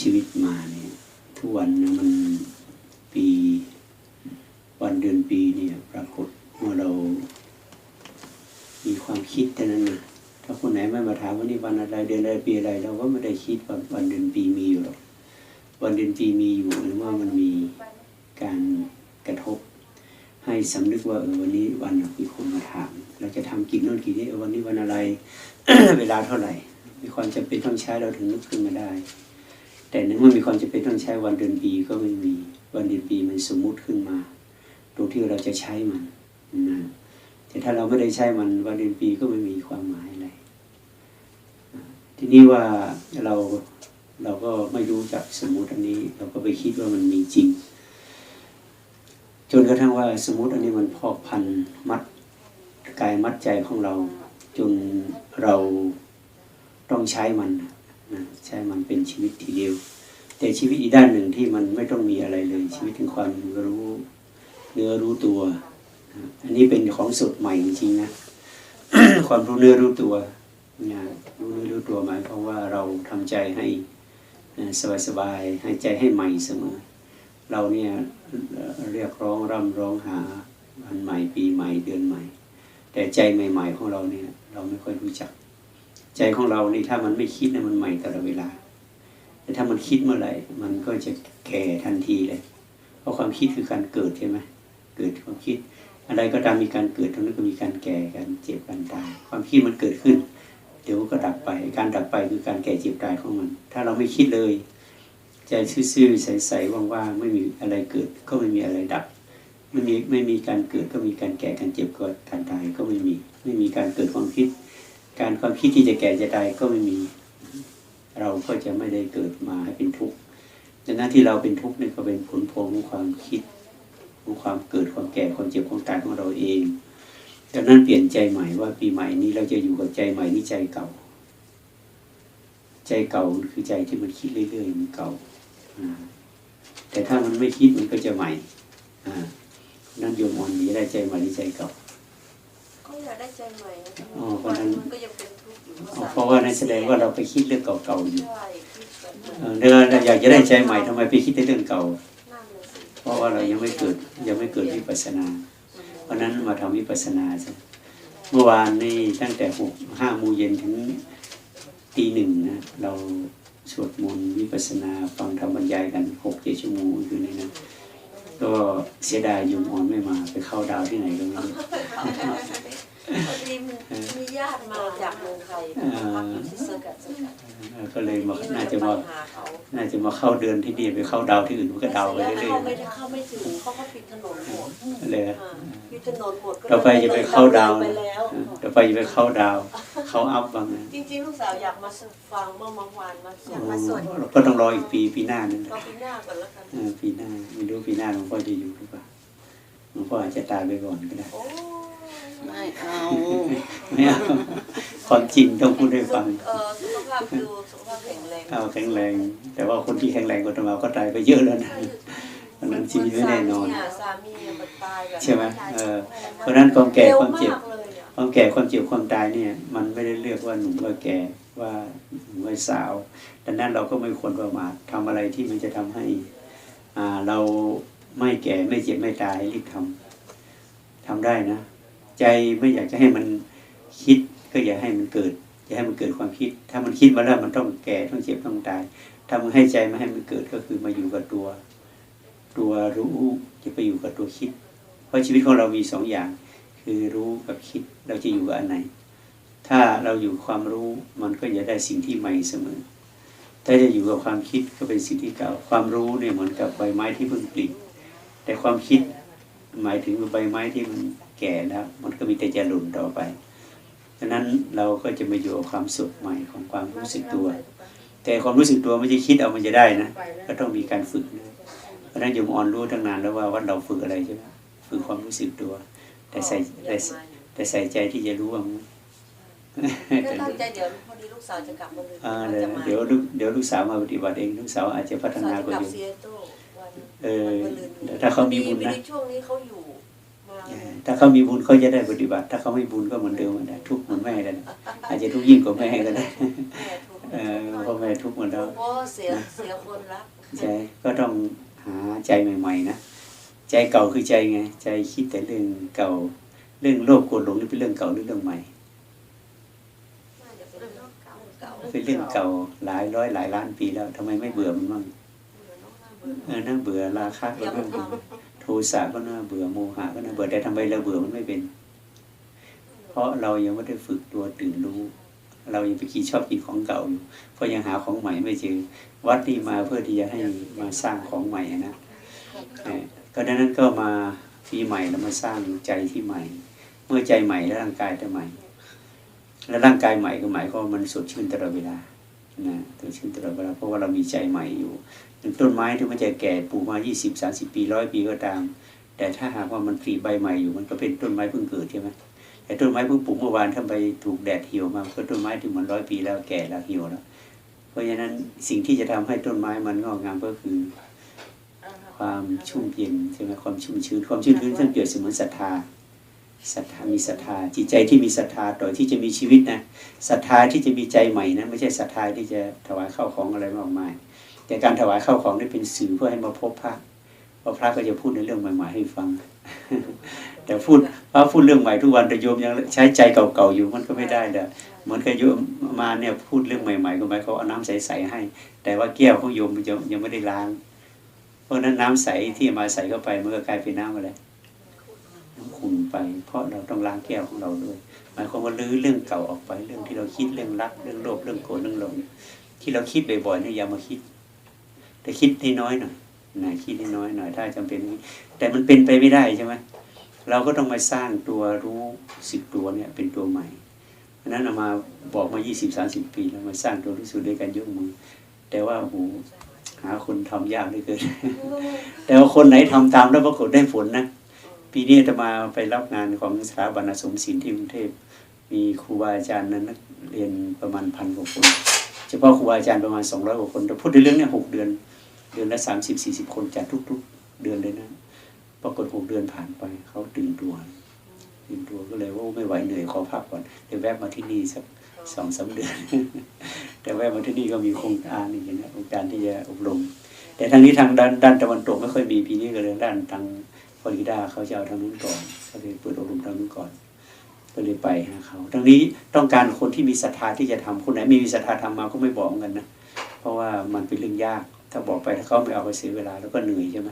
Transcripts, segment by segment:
ชีวิตมาเนี่ยทุกวันเนี่ยมันปีวันเดือนปีเนี่ยปรากฏว่าเรามีความคิดเท่านั้นนะถ้าคนไหนไม่มาถามว่านี่วันอะไรเดือนอะไรปีอะไรเราก็ไม่ได้คิดว่าวันเดือนปีมีอยู่หรอกวันเดือนปีมีอยู่หรือว่ามันมีการกระทบ ให้สำนึกว่าเออวันนี้วันมีคนมาถาม เราจะทำกินโน่นกินนี่เออวันนี้วันอะไร เวลาเท่าไหร่ มีความจำเป็นต้องใช้เราถึงนึกขึ้นมาได้ แต่เนื่องว่ามีความจำเป็นต้องใช้วันเดือนปีก็ไม่มีวันเดือนปีมันสมมุติขึ้นมา ตรงที่เราจะใช้มันนะแต่ถ้าเราไม่ได้ใช้มันวันเดือนปีก็ไม่มีความหมายอะไรทีนี้ว่าเราเราก็ไม่รู้จักสมมุติอันนี้ เราก็ไปคิดว่ามันมีจริง จนกระทั่งว่าสมมติอันนี้มันพอกพันมัดกายมัดใจของเรา จนเราต้องใช้มัน ใช้มันเป็นชีวิตทีเดียว แต่ชีวิตอีกด้านหนึ่งที่มันไม่ต้องมีอะไรเลย ชีวิตถึงความรู้เนื้อรู้ตัว อันนี้เป็นของสดใหม่จริงๆนะความรู้เนื้อรู้ตัวนะรู้เนื้อรู้ตัวหมายความว่าเราทำใจให้สบายๆให้ใจให้ใหม่เสมอ เราเนี่ยเอ่อเรียกร้องร่ำร้องหาวันใหม่ปีใหม่เดือนใหม่ แต่ใจใหม่ ๆ ของเราเนี่ย เราไม่ค่อยรู้จัก ใจของเรานี่ถ้ามันไม่คิดเนี่ยมันใหม่ตลอดเวลา แต่ถ้ามันคิดเมื่อไหร่ มันก็จะแก่ทันทีเลย เพราะความคิดคือการเกิดใช่ไหมเกิดความคิด อะไรก็ตามมีการเกิดตรงนั้นก็มีการแก่การเจ็บการตาย ความคิดมันเกิดขึ้น เดี๋ยวก็ดับไป การดับไปคือการแก่เจ็บตายของมัน ถ้าเราไม่คิดเลย ใจซื่อๆใสๆว่างๆไม่มีอะไรเกิดก็ไม่มีอะไรดับไม่มีไม่มีการเกิดก็มีการแก่การเจ็บก็การตายก็ไม่มี ไม่มีการเกิดความคิด การความคิดที่จะแก่จะตายก็ไม่มี เราก็จะไม่ได้เกิดมาให้เป็นทุกข์ดังนั้นที่เราเป็นทุกข์นี่ก็เป็นผลพวงของความคิดของความเกิดความแก่ความเจ็บความตายของเราเองดังนั้นเปลี่ยนใจใหม่ว่าปีใหม่นี้เราจะอยู่กับใจใหม่นี่ใจเก่า ใจเก่าคือใจที่มันคิดเรื่อยๆมันเก่าแต่ถ้ามันไม่คิดมันก็จะใหม่นั่นโยมอ่อนนี้ได้ใจใหม่หรือใจเก่า ก็อยากได้ใจใหม่นะอ๋อเพราะวันนั้นมันก็ยังเป็นทุกข์อยู่อ๋อเพราะว่านั่นแสดงว่าเราไปคิดเรื่องเก่าๆอยู่ใช่คิดแบบนั้นเออเราเราอยากจะได้ใจใหม่ทำไมไปคิดแต่เรื่องเก่านั่นเลยสิเพราะว่าเรายังไม่เกิดยังไม่เกิดวิปัสสนา เพราะนั้นมาทำวิปัสสนาซะเมื่อวานนี่ตั้งแต่หกห้าโมงเย็นถึงตีหนึ่งนะเราสวดมนต์วิปัสสนาฟังธรรมบรรยายกันหกเจ็ดชั่วโมงอยู่ในนั้นก็เสียดายโยมอ่อนไม่มาไปเข้าดาวที่ไหนก็ไม่รู้ พอดีมีญาติมาจากเมืองไทยอ่าพักอยู่ที่สกัดสกัดเออก็เลยมาทีน่าเรจะมาไปหาเขาน่าจะมาเข้าเดือนที่นี่ไปเข้าดาวที่อื่นมันก็ดาวไปแต่เรื่อเขายไม่ได้เข้าไม่ถึงเขาก็ปิดถนนหมดๆเลยอ่าปิดถนนหมดก็ต่อไปจะไปเข้าดาวไปนะแล้วเออต่อไปจะไปเข้าดาว เข้าอัพบ้างนะจริงๆลูกสาวอยากมาฟังเมื่อเมื่อวานมาอยากมาสวดเราก็ต้องรออีกปีปีหน้านั่นแหละก็ปีหน้าก่อนแล้วกันเออปีหน้าไม่รู้ปีหน้าหลวงพ่อจะอยู่หรือเปล่าหลวงพ่ออาจจะตายไปก่อนก็ได้โอ้ ไม่เอาไม่เอาความจริงต้องพูดให้ฟังเออสุขภาพดูสุขภาพแข็งแรงเอาแข็งแรง แต่ว่าคนที่แข็งแรงกว่าเราก็ตายไปเยอะแล้วนะเพราะฉะนั้นชีวิตไม่แน่นอนสามีเนี่ยมันตายแบบใช่ไหมเออเพราะฉะนั้นความแก่ความเจ็บร็เลยอะความแก่ความเจ็บความตายเนี่ย มันไม่ได้เลือกว่าหนุ่มว่าแก่ว่าหนุ่มว่าสาวดังนั้นเราก็ไม่ควรประมาททำอะไรที่มันจะทำให้อ่าเราไม่แก่ไม่เจ็บไม่ตายรีบทำทำได้นะ ใจไม่อยากจะให้มันคิด ก็อย่าให้มันเกิด อย่าให้มันเกิดความคิด ถ้ามันคิดมาแล้วมันต้องแก่ต้องเจ็บต้องตาย ถ้ามันให้ใจไม่ให้มันเกิดก็คือมาอยู่กับตัว ตัวรู้จะไปอยู่กับตัวคิด เพราะชีวิตของเรามีสองอย่าง คือรู้กับคิดเราจะอยู่กับอันไหน ถ้าเราอยู่ความรู้มันก็จะได้สิ่งที่ใหม่เสมอถ้าจะอยู่กับความคิดก็เป็นสิ่งที่เก่า ความรู้เนี่ยเหมือนกับใบไม้ที่เพิ่งปลิแต่ความคิด หมายถึงใบไม้ที่มันแก่แล้ว มันก็มีแต่จะหล่นต่อไปดังนั้นเราก็จะมาอยู่กับความสดใหม่ของความรู้สึกตัว แต่ความรู้สึกตัวไม่ใช่คิดเอามันจะได้นะ ก็ต้องมีการฝึกนะเพราะฉะนั้นโยมอ่อนรู้ตั้งนานแล้วว่าวัดเราฝึกอะไรใช่ไหมฝึกความรู้สึกตัว แต่ใส่แต่แต่ใส่ใจที่จะรู้ว่ามันก็ตั้งใจเดี๋ยวพอดีลูกสาวจะกลับมาเลยอ่าอาจเดี๋ยวจะมาเดี๋ยวลูกเดี๋ยวลูกสาวมาปฏิบัติเองลูกสาวอาจจะพัฒลูกสาวนาจะกว่ากลับโยมซีแอต เทิลวันเออวันมะรืนแต่ถ้าเขามีบุญนะพอดีช่วงนี้เขาอยู่มาเออถ้าเขามีบุญเขาจะได้ปฏิบัติ ถ้าเขาไม่บุญก็เหมือนเดิมเหมือนกันทุกข์เหมือนแม่เลยนะอาจจะทุกข์ยิ่งกว่าแม่ก็ได้แม่ทุกข์เออเพราะแม่ทุกข์เหมือนเราเพราะเสียเสียคนรักใจก็ต้องหาใจใหม่ ๆ นะใจเก่าคือใจไง ใจคิดแต่เรื่องเก่า เรื่องโลภโกรธหลงนี่เป็นเรื่องเก่าหรือเรื่องใหม่น่าจะเป็นเรื่องเก่าเก่าเป็นเรื่องเก่าหลายร้อยหลายล้านปีแล้วทำไมไม่เบื่อมันบ้างเออ น่าเบื่อราคะก็ยังน่าทเบื่อโทสะก็น่าเบื่อโมหะก็น่าเบื่อแต่ทำไมเราเบื่อมันไม่เป็น เพราะเรายังไม่ได้ฝึกตัวตื่นรู้ เรายังไปคิดชอบกินของเก่าอยู่เพราะยังหาของใหม่ไม่เจอวัดนี่มาเพื่อที่จะให้มาสร้างของใหม่นะเออก็ดังนั้นก็มาปีใหม่แล้วมาสร้างใจที่ใหม่ เมื่อใจใหม่แล้วร่างกายจะใหม่ แล้วร่างกายใหม่ก็หมายความว่ามันสดชื่นตลอดเวลา นะสดชื่นตลอดเวลาเพราะว่าเรามีใจใหม่อยู่อย่างต้นไม้ที่มันจะแก่ปลูกมา20 30 ปีร้อยปีก็ตาม แต่ถ้าหากว่ามันผลิใบใหม่อยู่มันก็เป็นต้นไม้เพิ่งเกิดใช่ไหมแต่ต้นไม้เพิ่งปลูกเมื่อวานถ้าใบถูกแดดเหี่ยวมาก็ต้นไม้ที่มันร้อยปีแล้วแก่แล้วเหี่ยวแล้ว เพราะฉะนั้นสิ่งที่จะทำให้ต้นไม้มันงอกงามก็คือ ความชุ่มเย็นใช่ไหมความชุ่มชื้นความชุ่มชื้นท่านเปรียบเสมือนศรัทธา ศรัทธามีศรัทธาจิตใจที่มีศรัทธาต่อที่จะมีชีวิตนะศรัทธาที่จะมีใจใหม่นะไม่ใช่ศรัทธาที่จะถวายข้าวของอะไรมากมาย แต่การถวายข้าวของนี่เป็นสื่อเพื่อให้มาพบพระเพราะพระก็จะพูดในเรื่องใหม่ๆให้ฟัง แต่พูดพระพูดเรื่องใหม่ทุกวันแต่โยมยังใช้ใจเก่าๆอยู่มันก็ไม่ได้เด้อเหมือนกับโยมมาเนี่ยพูดเรื่องใหม่ ๆ ก็หมายเขาเอาน้ำใสๆให้ แต่ว่าแก้วของโยมยังยังไม่ได้ล้าง เพราะนั้นน้ำใสที่มาใส่เข้าไปมันก็กลายเป็นน้ำอะไร น้ำขุ่นไป เพราะเราต้องล้างแก้วของเราด้วยหมายความว่าลื้อเรื่องเก่าออกไปเรื่องที่เราคิดเรื่องรักเรื่องโลภเรื่องโกรธเรื่องหลงที่เราคิดบ่อยๆเนี่ยอย่ามาคิด แต่คิดให้น้อยหน่อยนะคิดให้น้อยหน่อยถ้าจำเป็น แต่มันเป็นไปไม่ได้ใช่ไหมเราก็ต้องมาสร้างตัวรู้สิบตัวเนี่ยเป็นตัวใหม่เพราะนั้นเอามาบอกมายี่สิบสามสิบปีแล้วมาสร้างตัวรู้สึกด้วยการยกมือ แต่ว่าโอ้โหหาคนทำยากเหลือเกินแต่ว่าคนไหนทำตามแล้วปรากฏได้ผลนะ ปีนี้จะมาไปรับงานของสถาบันสมศิลป์ที่กรุงเทพ มีครูบาอาจารย์นั้นนักเรียนประมาณพันกว่าคน เฉพาะครูบาอาจารย์ประมาณสองร้อยกว่าคนแต่พูดในเรื่องเนี้หกเดือน เดือนละสามสิบสี่สิบคนจัดทุก ๆ เดือนเลยนะ ปรากฏหกเดือนผ่านไปเขาตื่นตัวตื่นตัวก็เลยว่าไม่ไหวเหนื่อยขอพักก่อนเดี๋ยวแวะมาที่นี่สักสองสามเดือน แต่แวะมาที่นี่ก็มีโครงการอีกนะโครงการที่จะอบรม แต่ทางนี้ทางด้านด้านตะวันตกไม่ค่อยมีปีนี้ก็เลยด้านทาง อริดาเขาจะเอาทางนู้นก่อนเขาเลยเปิดอบรมทางนู้นก่อนก็เลยไปหาเขาทางนี้ต้องการคนที่มีศรัทธาที่จะทำคนไหนไม่มีศรัทธาทำมาก็ไม่บอกกันนะ เพราะว่ามันเป็นเรื่องยาก ถ้าบอกไปถ้าเขาไม่เอาไปเสียเวลาแล้วก็เหนื่อยใช่ไหม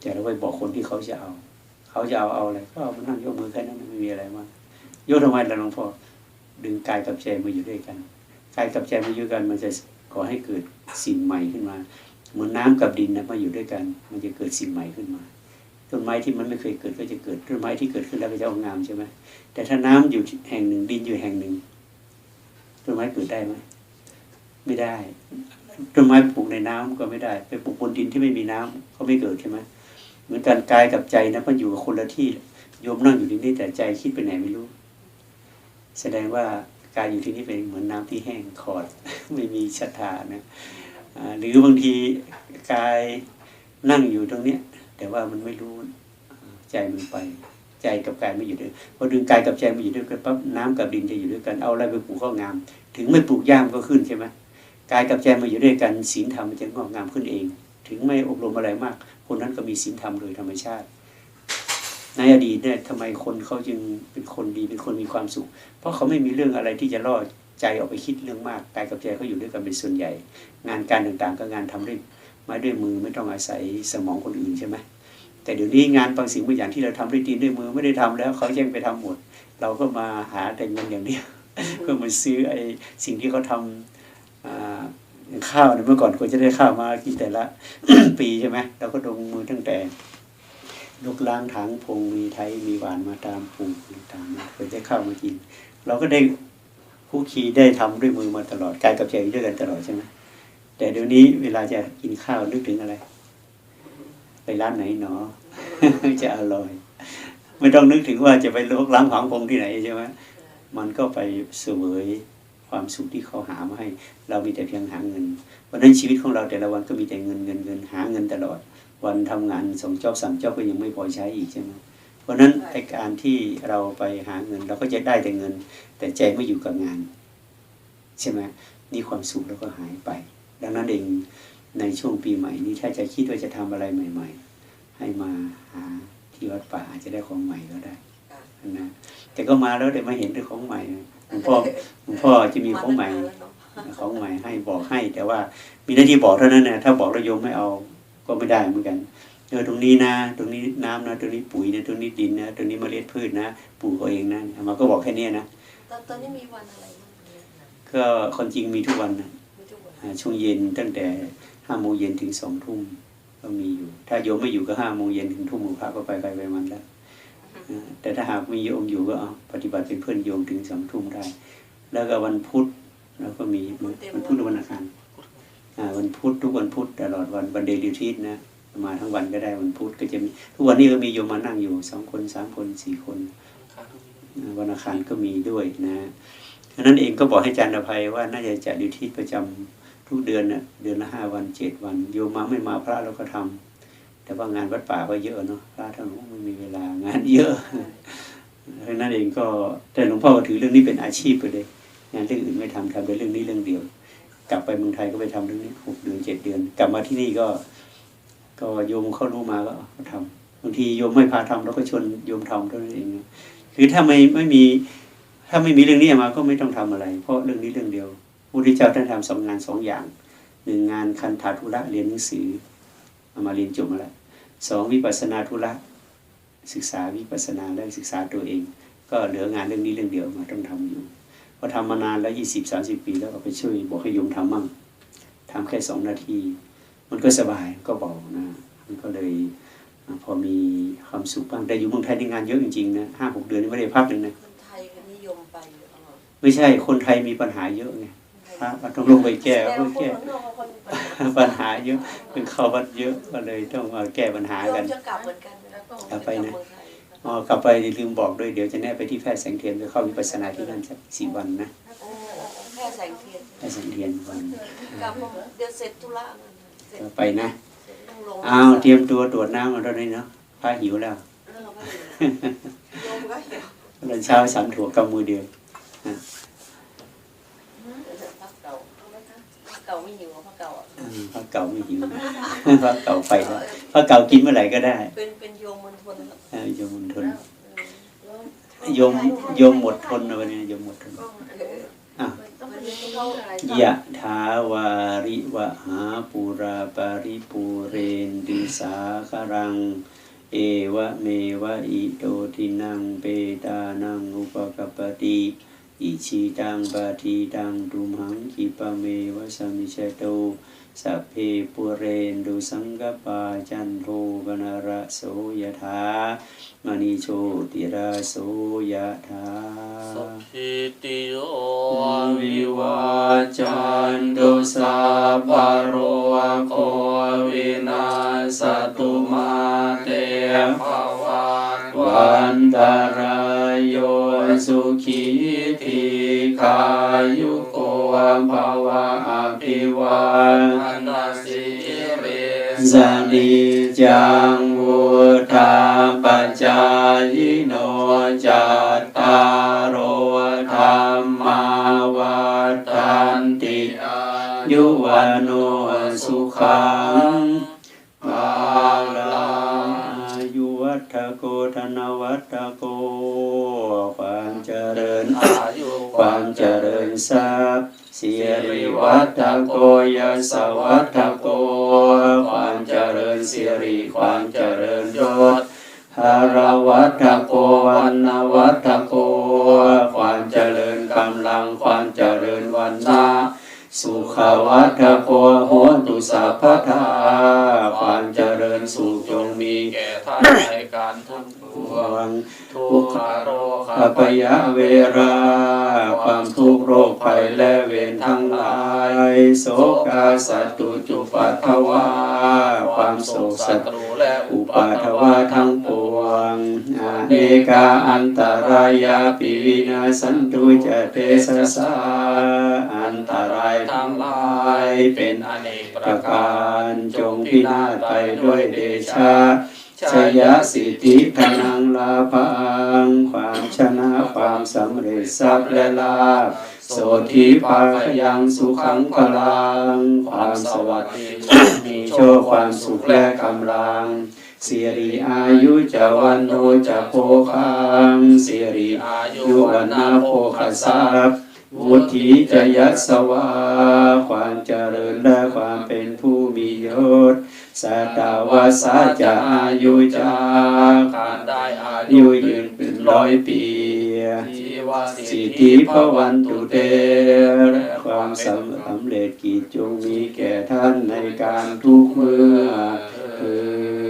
แต่เราไปบอกคนที่เขาจะเอา เขาจะเอาเอาอะไรก็เอามานั่งยกมือแค่นั้นไม่มีอะไรมากยกทำไมล่ะหลวงพ่อดึงกายกับใจมาอยู่ด้วยกันกายกับใจมาอยู่กัน มันจะก่อให้เกิดสิ่งใหม่ขึ้นมา เหมือนน้ำกับดินนะมาอยู่ด้วยกัน มันจะเกิดสิ่งใหม่ขึ้นมา ต้นไม้ที่มันไม่เคยเกิดก็จะเกิดต้นไม้ที่เกิดขึ้นแล้วก็จะงามใช่ไหมแต่ถ้าน้ำอยู่แห่งหนึ่งดินอยู่แห่งหนึ่งต้นไม้เกิดได้ไหมไม่ได้ต้นไม้ปลูกในน้ำก็ไม่ได้ ไปปลูกบนดินที่ไม่มีน้ำก็ไม่เกิดใช่ไหมเหมือนกันกายกับใจนะมันอยู่กับคนละที่โยมนั่งอยู่ที่นี่แต่ใจคิดไปไหนไม่รู้ แสดงว่ากายอยู่ที่นี่เป็นเหมือนน้ำที่แห้งขอด ไม่มีศรัทธานะหรือบางทีกายนั่งอยู่ตรงเนี้ย แต่ว่ามันไม่รู้ใจมันไป ใจกับกายไม่อยู่ด้วยพอดึงกายกับใจมาอยู่ด้วยกันปั๊บน้ำกับดินจะอยู่ด้วยกันเอาอะไรไปปลูกก็งาม ถึงไม่ปลูกย่ามก็ขึ้นใช่ไหมกายกับใจมาอยู่ด้วยกันศีลธรรมมันจะงอกงามขึ้นเอง ถึงไม่อบรมอะไรมาก คนนั้นก็มีศีลธรรมโดยธรรมชาติ ในอดีตเนี่ยทำไมคนเขาจึงเป็นคนดีเป็นคนมีความสุข เพราะเขาไม่มีเรื่องอะไรที่จะล่อใจออกไปคิดเรื่องมากกายกับใจเขาอยู่ด้วยกันเป็นส่วนใหญ่ งานการต่างๆ ก็งานทำด้วย ไม้ด้วยมือไม่ต้องอาศัยสมองคนอื่นใช่ไหมแต่เดี๋ยวนี้งานบางสิ่งบางอย่างที่เราทำด้วยตีนด้วยมือไม่ได้ทำแล้วเขาแย่งไปทำหมด เราก็มาหาแต่เงินอย่างเดียวเพื่อมาซื้อไอ้สิ่งที่เขาทำอ่าอย่างข้าวเนี่ยเมื่อก่อนควรจะได้ข้าวมากินแต่ละ ปีใช่ไหมเราก็ลงมือตั้งแต่ลูกล้างถังพงมีไทยมีหวานมาตามปลูกต่างๆเพื่อจะข้าวมากิน เราก็ได้คู่คีได้ทำด้วยมือมาตลอดกายกับใจด้วยกันตลอดใช่ไหม แต่เดี๋ยวนี้เวลาจะกินข้าวนึกถึงอะไร ไปร้านไหนหนอ จะอร่อย ไม่ต้องนึกถึงว่าจะไปลกล้างผังพงที่ไหนใช่ไหมมันก็ไปเสวยความสุขที่เขาหามาให้ เรามีแต่เพียงหาเงินวันนั้นชีวิตของเราแต่ละวันก็มีแต่เงินเงินเงินหาเงินตลอด วันทำงานสองจอบสามจอบก็ยังไม่พอใช้อีกใช่ไหมเพราะฉะนั้นไอการที่เราไปหาเงินเราก็จะได้แต่เงิน แต่ใจไม่อยู่กับงาน ใช่ไหมนี่ความสุขแล้วก็หายไป ดังนั้นเองในช่วงปีใหม่นี้ถ้าจะคิดว่าจะทำอะไรใหม่ ๆ ให้มาหาที่วัดป่าอาจจะได้ของใหม่ก็ได้นะแต่ก็มาแล้วแต่ไม่เห็นด้วยของใหม่หลวงพ่อหลวงพ่อจะมีของใหม่ของใหม่ให้บอกให้ แต่ว่ามีหน้าที่บอกเท่านั้นนะถ้าบอกแล้วโยมไม่เอาก็ไม่ได้เหมือนกันเออตรงนี้นะ ตรงนี้น้ำนะ ตรงนี้ปุ๋ยนะ ตรงนี้ดินนะ ตรงนี้เมล็ดพืชนะปลูกเอาเองนะมาก็บอกแค่เนี้ยนะตอนตอนนี้มีวันอะไรบ้างเนี่ยก็คนจริงมีทุกวันนะมีทุกวันอ่า ช่วงเย็นตั้งแต่ห้าโมงเย็นถึงสองทุ่มก็มีอยู่ ถ้าโยมไม่อยู่ก็ห้าโมงเย็นถึงทุ่มหมู่พระก็ไปไปไปมันแล้วแต่ถ้าหากมีโยมอยู่ก็เอาปฏิบัติเป็นเพื่อนโยมถึงสองทุ่มได้ แล้วก็วันพุธแล้วก็มีวันพุธหรือวันอังคารวันพุธทุกวันพุธตลอดวันวันเดลิทิสนะมาทั้งวันก็ได้วันพุธก็จะมีทุกวันนี้ก็มีโยมมานั่งอยู่สองคนสามคนสี่คนวันอังคารก็มีด้วยนะฉะนั้นเองก็บอกให้อาจารย์อภัยว่าน่าจะจัดดิวทีประจำ ทุกเดือนน่ะเดือนละห้าวันเจ็ดวันโยมมาไม่มาพระเราก็ทำแต่ว่างานวัดป่าก็เยอะเนาะพระท่านไม่มีเวลางานเยอะดังนั้นเองก็แต่หลวงพ่อถือเรื่องนี้เป็นอาชีพไปเลยงานเรื่องอื่นไม่ทำทำแต่เรื่องนี้เรื่องเดียว กลับไปเมืองไทยก็ไปทำเรื่องนี้หกเดือนเจ็ดเดือน กลับมาที่นี่ก็ ก็โยมเขารู้มาก็ก็ทำบางทีโยมไม่พาทำเราก็ชวนโยมทำเท่านั้นเองคือถ้าไม่ไม่มีถ้าไม่มีเรื่องนี้มาก็ไม่ต้องทำอะไร เพราะเรื่องนี้เรื่องเดียว พระพุทธเจ้าท่านทำสองงานสองอย่างหนึ่งงานคันธาธุระเรียนหนังสือเอามาเรียนจบมาแล้วสองวิปัสสนาธุระศึกษาวิปัสสนาและศึกษาตัวเอง ก็เหลืองานเรื่องนี้เรื่องเดียวมาต้องทำอยู่พอทำมานานแล้วยี่สิบสามสิบปีแล้วก็ไปช่วยบอกให้โยมทำมั่งทำแค่สองนาที มันก็สบายก็เบานะมันก็เลยอ่าพอมีความสุขบ้างแต่อยู่เมืองไทยในงานเยอะจริงๆนะห้าหกเดือนนี่ไม่ได้พักเลยนะคนไทยก็นิยมไปอยู่ตลอดไม่ใช่คนไทยมีปัญหาเยอะไง พระก็ต้องลงไปแก้แต่เพื่อคนแก้ข้างนอกบางคนไปปัญหาเยอะเป็นเข้าวัดเยอะก็เลยต้องมาแก้ปัญหาโยกัมนจะกลับเหมือนกันนะกลับไปนะจเมืองไทยอ๋อกลับไปลืมบอกด้วยเดี๋ยวจะแน่ไปที่แพทย์แสงเทียนไปเข้าวิปัสสนาที่นั่นสักสี่วันนะโอ้แค่แสงเทียนแพทย์แสงเทียนวันกลับมาเดี๋ยวเสร็จธุระนั่นน่ะเสร็จก็ไปนะเสร็จต้องลงอ้าวเตรียมตัวตรวจน้ำมาแล้วนี่เนาะพระหิวแล้วเออพอดีโยมก็เหี่ยวตอนเช้าสามถั่วกำมือเดียว พักเก่าพัก เก่าไม่หิวพักเก่าอะอืมพระเก่าไม่หิวพระเก่าไปแล้วพระเก่ากินเมื่อไหร่ก็ได้เป็นเป็นโยมมณฑลเออโยมมณฑลเออโยมโยมหมดทนนะวันนี้โยมหมดทนเอออะวันนี้เขาอะไรยะถาวาริวหาปุราปาริปูเรนดิสาคารัง เอวะเมวะอิโตทินังเปตานังอุปกปปติ อิชิตังปาทิตังตุมหังคิปะเมวะสมมิชโตสัพเพปุเรนดุสังกปาจันโทปนระโสยถามณีโชติราโสยถาสัพพิติโยวิวาจันตุสัพพะโรโควินาสตุมาเตภวั กภวะอภิวาอันนาสิริสนิจังวุธาปจายโนจัตตารโอธรรมาวัฏันติยุวันโนสุขังภาลายุวัฏโกธนวัฏโกความเจริญอายุความเจริญทรัพย สิริวัฒโกยสวัฒโก ความเจริญสิริความเจริญยศหารวัฒโกวันนวัฒโก ความเจริญกำลังความเจริญวันนา สุขวัฒโกโหตุสัพพทาความเจริญสุขจงมีแก่ท่านในการทุกข์พวงทุกขโรคข้าพยะเวรา ความทุกข์โรคภัยและเวรทั้งหลายโศกาสัตตุจุปัทถวา ความโศกศัสัตตรูและอุอุปาปาททวาวาทั้ทั้งงปปววง งอเนกาอันตรายาปิวินาสันตุจเตสสสาอันตรายทั้งหลายเป็นอเนกประการจงพินาศไปด้วยเดชะชยสิทธิพนังลาภังความชนะความสำเร็จทรัพย์และลาภโสธิภาคยังสุขังพลัง ความสวัสดีมีโชคความสุขและกำลัง สิริอายุจะวันโนจะโภคังสิริอายุวันนาโภคคททรัรัพย์วุฒิจะยัสวา ความเจริญและความเป็นผู้มียศสัตวาสาจะอายุจะการได้อายุยืนเป็นร้อยปีสิทธิพวันตุเตความสำสำเร็จกิจจงมีแก่ท่านในการทุกเมื่อเทิน